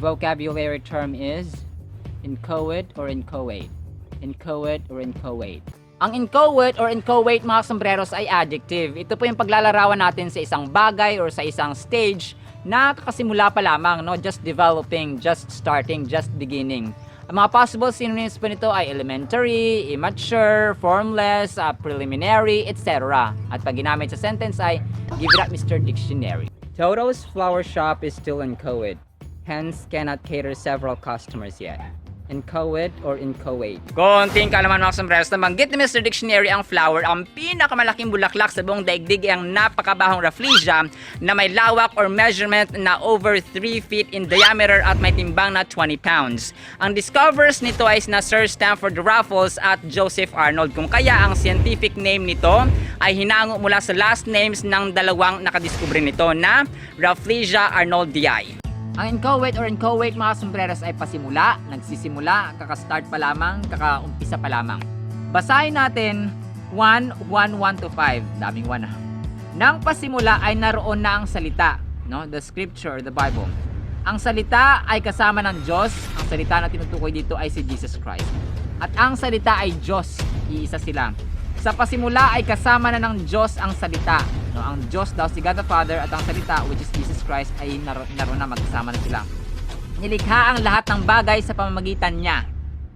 vocabulary term is inchoate or inchoate. Inchoate or inchoate. Ang inchoate or inchoate mga sombreros ay adjective. Ito po yung paglalarawan natin sa isang bagay or sa isang stage na kakasimula pa lamang, no? Just developing, just starting, just beginning. Ang mga possible synonyms po nito ay elementary, immature, formless, uh, preliminary, etc. At pag ginamit sa sentence ay give it up Mr. Dictionary. Toto's flower shop is still inchoate, hence cannot cater several customers yet. Inchoate or inchoate? Konting kalaman mga sombreros na banggit ni Mr. Dictionary ang flower, ang pinakamalaking bulaklak sa buong daigdig ang napakabahong rafflesia na may lawak or measurement na over 3 feet in diameter at may timbang na 20 pounds. Ang discoverers nito ay na Sir Stanford Raffles at Joseph Arnold kung kaya ang scientific name nito ay hinango mula sa last names ng dalawang nakadiskubre nito na Rafflesia arnoldii. Ang inchoate or inchoate mga sombreros ay pasimula, nagsisimula, kaka-start pa lamang, kaka-umpisa pa lamang. Basahin natin 1, 1, 1 to 5. Daming 1 ah. Nang pasimula ay naroon na ang salita, no? the scripture, the Bible. Ang salita ay kasama ng Diyos. Ang salita na tinutukoy dito ay si Jesus Christ. At ang salita ay Diyos. Iisa sila. Sa pasimula ay kasama na ng Diyos ang salita. No, ang Diyos daw si God the Father at ang salita which is Jesus Christ ay naro, naroon na magkasama na sila. Nilikha ang lahat ng bagay sa pamamagitan niya.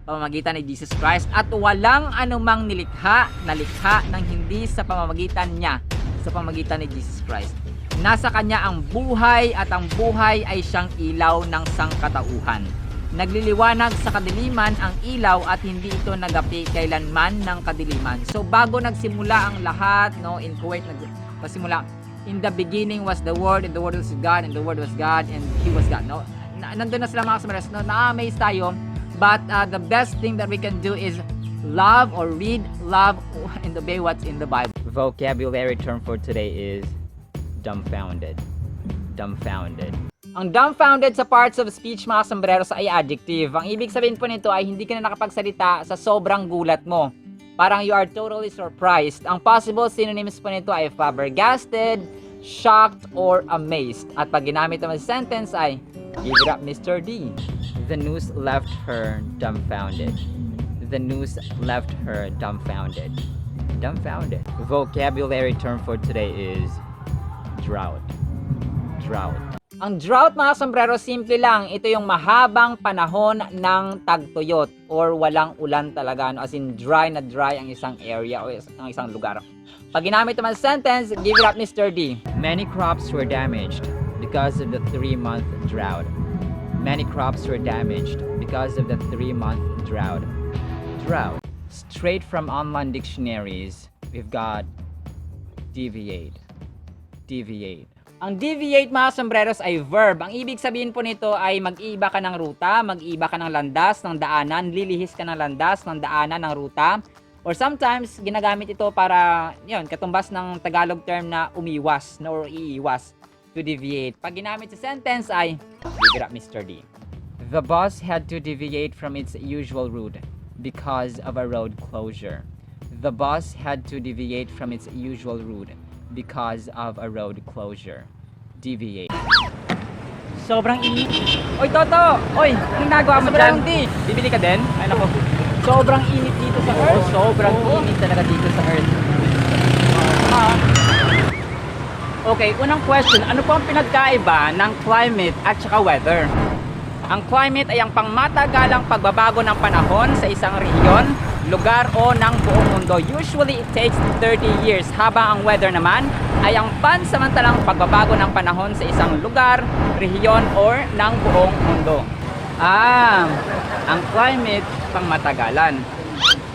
Pamamagitan ni Jesus Christ at walang anumang nilikha na likha ng hindi sa pamamagitan niya sa pamamagitan ni Jesus Christ. Nasa kanya ang buhay at ang buhay ay siyang ilaw ng sangkatauhan. Nagliliwanag sa kadiliman ang ilaw at hindi ito nagapi kailanman ng kadiliman. So bago nagsimula ang lahat, no, in Kuwait nagsimula in the beginning was the word and the word was God and the word was God and he was God. No, na, nandun na sila mga kasumaras, no, na-amaze tayo. But uh, the best thing that we can do is love or read, love and obey what's in the Bible. Vocabulary term for today is dumbfounded. Dumbfounded. Ang dumbfounded sa parts of speech mga sombreros ay adjective. Ang ibig sabihin po nito ay hindi ka na nakapagsalita sa sobrang gulat mo. Parang you are totally surprised. Ang possible synonyms po nito ay flabbergasted, shocked, or amazed. At pag ginamit naman sa sentence ay Give it up, Mr. D. The news left her dumbfounded. The news left her dumbfounded. Dumbfounded. Vocabulary term for today is drought. Drought. Ang drought mga sombrero, simple lang. Ito yung mahabang panahon ng tagtuyot or walang ulan talaga. No? As in, dry na dry ang isang area o ang isang lugar. Pag ginamit naman sentence, give it up Mr. D. Many crops were damaged because of the three-month drought. Many crops were damaged because of the three-month drought. Drought. Straight from online dictionaries, we've got deviate. Deviate. Ang deviate mga sombreros ay verb. Ang ibig sabihin po nito ay mag-iiba ka ng ruta, mag-iiba ka ng landas, ng daanan, lilihis ka ng landas, ng daanan, ng ruta. Or sometimes, ginagamit ito para, yun, katumbas ng Tagalog term na umiwas, no, or iiwas, to deviate. Pag ginamit sa sentence ay, it up Mr. D. The bus had to deviate from its usual route because of a road closure. The bus had to deviate from its usual route because of a road closure. Deviate. Sobrang init. Oy, Toto! Oy, anong nagawa mo dyan? Bibili ka din? Ay, nako. Sobrang init dito sa Earth. sobrang init talaga dito sa Earth. Ah. Okay, unang question. Ano po ang pinagkaiba ng climate at saka weather? Ang climate ay ang pangmatagalang pagbabago ng panahon sa isang rehiyon, lugar o ng buong mundo. Usually, it takes 30 years. Habang ang weather naman ay ang pansamantalang pagbabago ng panahon sa isang lugar, rehiyon or ng buong mundo. Ah, ang climate pangmatagalan.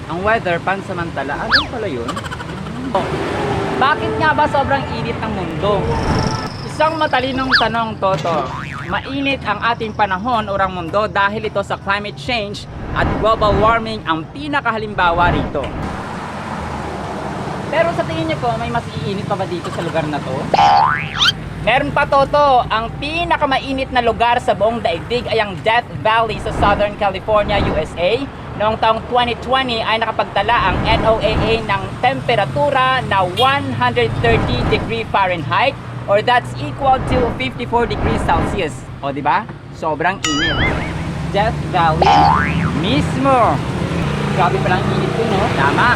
Ang weather pansamantala. Ano pala yun? Bakit nga ba sobrang init ng mundo? Isang matalinong tanong, Toto. Mainit ang ating panahon o ang mundo dahil ito sa climate change at global warming ang pinakahalimbawa rito. Pero sa tingin niyo po, may mas iinit pa ba dito sa lugar na to? Meron pa Toto, ang pinakamainit na lugar sa buong daigdig ay ang Death Valley sa Southern California, USA. Noong taong 2020 ay nakapagtala ang NOAA ng temperatura na 130 degree Fahrenheit or that's equal to 54 degrees Celsius. O di ba? Sobrang init. Death Valley mismo. Grabe palang init ko, no? Tama.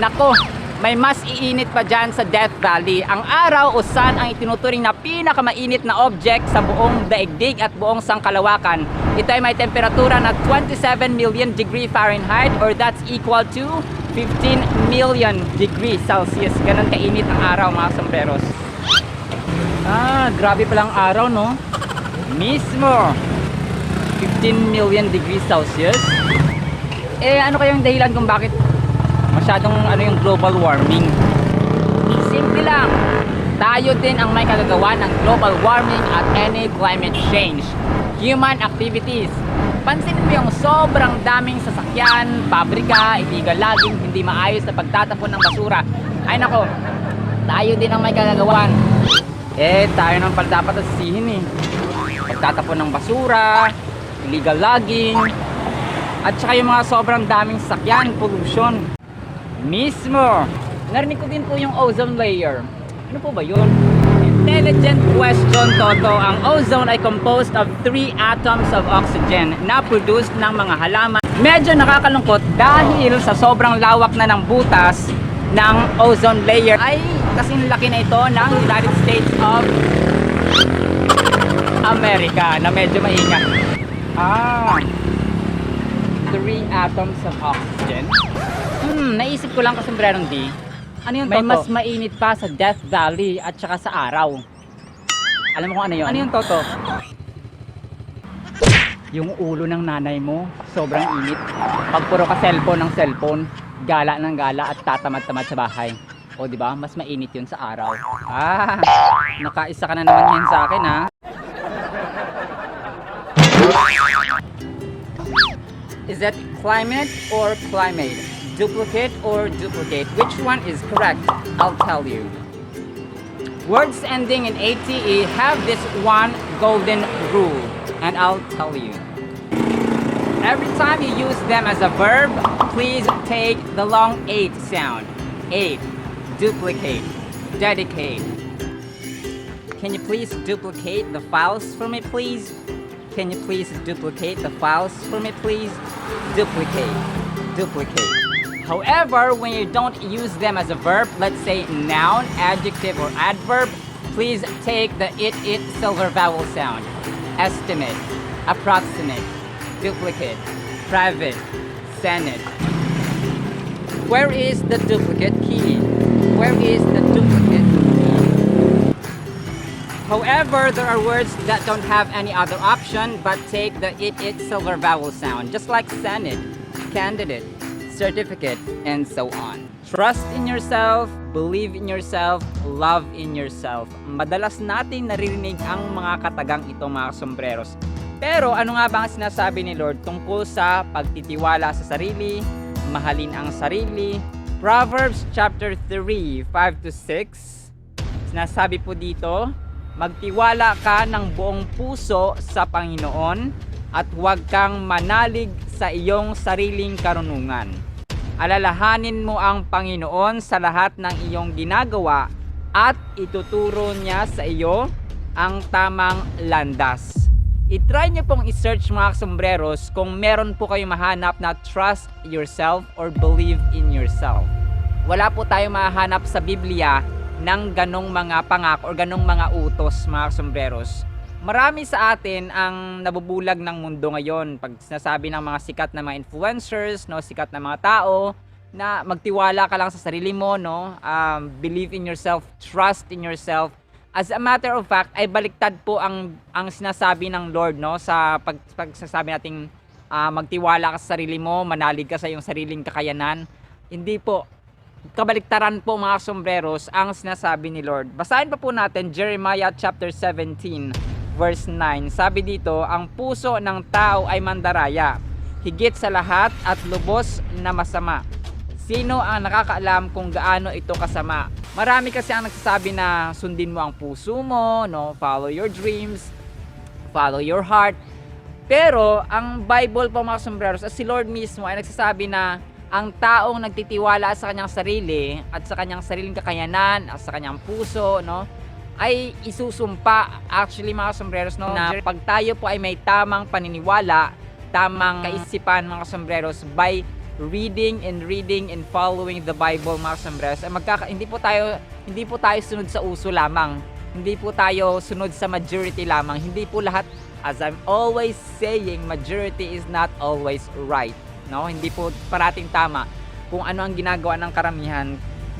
Nako, may mas iinit pa dyan sa Death Valley. Ang araw o sun ang itinuturing na pinakamainit na object sa buong daigdig at buong sangkalawakan. Ito ay may temperatura na 27 million degree Fahrenheit or that's equal to 15 million degree Celsius. Ganon kainit ang araw mga sombreros. Ah, grabe palang araw, no? Mismo. 15 million degrees Celsius. Eh, ano kayang dahilan kung bakit masyadong ano yung global warming? Simple lang. Tayo din ang may kagagawa ng global warming at any climate change. Human activities. Pansinin mo yung sobrang daming sasakyan, pabrika, illegal logging, hindi maayos na pagtatapon ng basura. Ay nako, tayo din ang may kagagawan. Eh, tayo naman pala dapat asisihin eh. Pagtatapon ng basura, illegal logging, at saka yung mga sobrang daming sakyan, pollution. Mismo! Narinig ko din po yung ozone layer. Ano po ba yun? Intelligent question, Toto. Ang ozone ay composed of three atoms of oxygen na produced ng mga halaman. Medyo nakakalungkot dahil sa sobrang lawak na ng butas ng ozone layer ay kasing laki na ito ng United States of America na medyo maingat. Ah, three atoms of oxygen. Hmm, naisip ko lang kasombrerong D. Ano yung May toto? mas mainit pa sa Death Valley at saka sa araw. Alam mo kung ano yun? Ano yung toto? Yung ulo ng nanay mo, sobrang init. Pag puro ka cellphone ng cellphone, gala ng gala at tatamad-tamad sa bahay. O di ba? Mas mainit yun sa araw. Ah, nakaisa ka na naman yan sa akin ha. Is that climate or climate? Duplicate or duplicate? Which one is correct? I'll tell you. Words ending in ATE have this one golden rule, and I'll tell you. Every time you use them as a verb, please take the long 8 sound. 8. Duplicate. Dedicate. Can you please duplicate the files for me, please? Can you please duplicate the files for me, please? Duplicate. Duplicate. However, when you don't use them as a verb, let's say noun, adjective, or adverb, please take the it, it silver vowel sound. Estimate, approximate, duplicate, private, senate. Where is the duplicate key? Where is the duplicate key? However, there are words that don't have any other option but take the it, it silver vowel sound, just like senate, candidate, certificate, and so on. Trust in yourself, believe in yourself, love in yourself. Madalas natin naririnig ang mga katagang ito mga sombreros. Pero ano nga ba ang sinasabi ni Lord tungkol sa pagtitiwala sa sarili, mahalin ang sarili? Proverbs chapter 3, 5 to 6. Sinasabi po dito, magtiwala ka ng buong puso sa Panginoon at huwag kang manalig sa iyong sariling karunungan. Alalahanin mo ang Panginoon sa lahat ng iyong ginagawa at ituturo niya sa iyo ang tamang landas. I-try niyo pong i-search mga sombreros kung meron po kayo mahanap na trust yourself or believe in yourself. Wala po tayo mahanap sa Biblia ng ganong mga pangako or ganong mga utos mga sombreros. Marami sa atin ang nabubulag ng mundo ngayon pag sinasabi ng mga sikat na mga influencers, no, sikat na mga tao na magtiwala ka lang sa sarili mo, no? Um, believe in yourself, trust in yourself. As a matter of fact, ay baliktad po ang ang sinasabi ng Lord, no, sa pag pagsasabi nating ah, magtiwala ka sa sarili mo, manalig ka sa iyong sariling kakayanan. Hindi po kabaliktaran po mga sombreros ang sinasabi ni Lord. Basahin pa po natin Jeremiah chapter 17 verse 9. Sabi dito, ang puso ng tao ay mandaraya, higit sa lahat at lubos na masama. Sino ang nakakaalam kung gaano ito kasama? Marami kasi ang nagsasabi na sundin mo ang puso mo, no? Follow your dreams, follow your heart. Pero ang Bible po mga sombreros, at si Lord mismo ay nagsasabi na ang taong nagtitiwala sa kanyang sarili at sa kanyang sariling kakayanan at sa kanyang puso, no? ay isusumpa actually mga sombreros no na pag tayo po ay may tamang paniniwala, tamang kaisipan mga sombreros by reading and reading and following the Bible mga sombreros ay magkaka hindi po tayo hindi po tayo sunod sa uso lamang. Hindi po tayo sunod sa majority lamang. Hindi po lahat as I'm always saying majority is not always right. No? Hindi po parating tama kung ano ang ginagawa ng karamihan.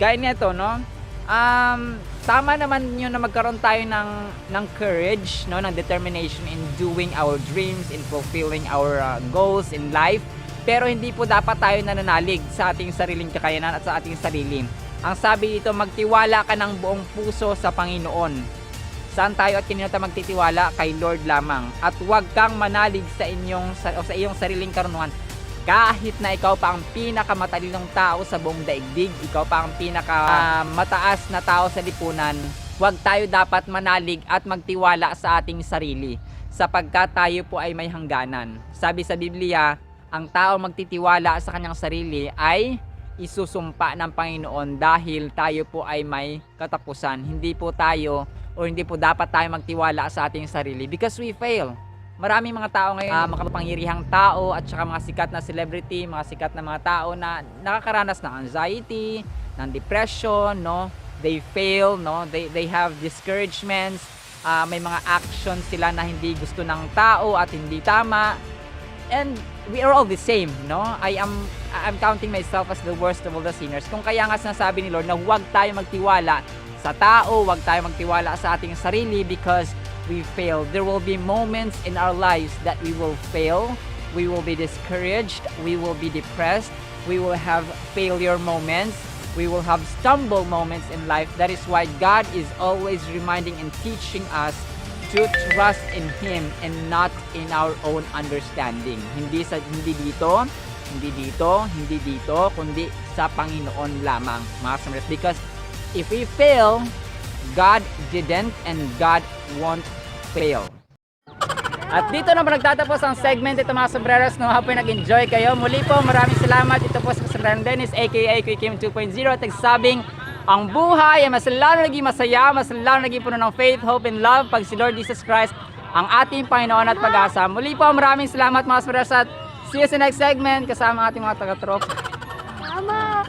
Gaya nito, no? Um, tama naman yun na magkaroon tayo ng, ng courage, no? ng determination in doing our dreams, in fulfilling our uh, goals in life. Pero hindi po dapat tayo nananalig sa ating sariling kakayanan at sa ating sarili. Ang sabi dito, magtiwala ka ng buong puso sa Panginoon. Saan tayo at kanino tayo magtitiwala? Kay Lord lamang. At huwag kang manalig sa inyong o sa iyong sariling karunungan. Kahit na ikaw pa ang pinakamatalinong tao sa buong daigdig, ikaw pa ang pinaka ah, mataas na tao sa lipunan, huwag tayo dapat manalig at magtiwala sa ating sarili sapagkat tayo po ay may hangganan. Sabi sa Biblia, ang tao magtitiwala sa kanyang sarili ay isusumpa ng Panginoon dahil tayo po ay may katapusan. Hindi po tayo o hindi po dapat tayo magtiwala sa ating sarili because we fail. Maraming mga tao ngayon, uh, makapangyarihang tao at saka mga sikat na celebrity, mga sikat na mga tao na nakakaranas ng anxiety, ng depression, no? They fail, no? They they have discouragements, ah, may mga actions sila na hindi gusto ng tao at hindi tama. And we are all the same, no? I am I'm counting myself as the worst of all the sinners. Kung kaya nga sinasabi ni Lord na huwag tayo magtiwala sa tao, huwag tayo magtiwala sa ating sarili because we fail. There will be moments in our lives that we will fail. We will be discouraged. We will be depressed. We will have failure moments. We will have stumble moments in life. That is why God is always reminding and teaching us to trust in Him and not in our own understanding. Hindi sa hindi dito, hindi dito, hindi dito, kundi sa Panginoon lamang, mga. Because if we fail, God didn't and God won't fail. At dito na po nagtatapos ang segment ito mga sombreros. No, hapoy nag-enjoy kayo. Muli po, maraming salamat. Ito po sa Sobrero Dennis, aka Quick Kim 2.0. At nagsabing, ang buhay ay mas lalo naging masaya, mas lalo naging puno ng faith, hope, and love pag si Lord Jesus Christ ang ating Panginoon at pag-asa. Muli po, maraming salamat mga sombreros at see you sa next segment kasama ang ating mga taga-tropa. Mama!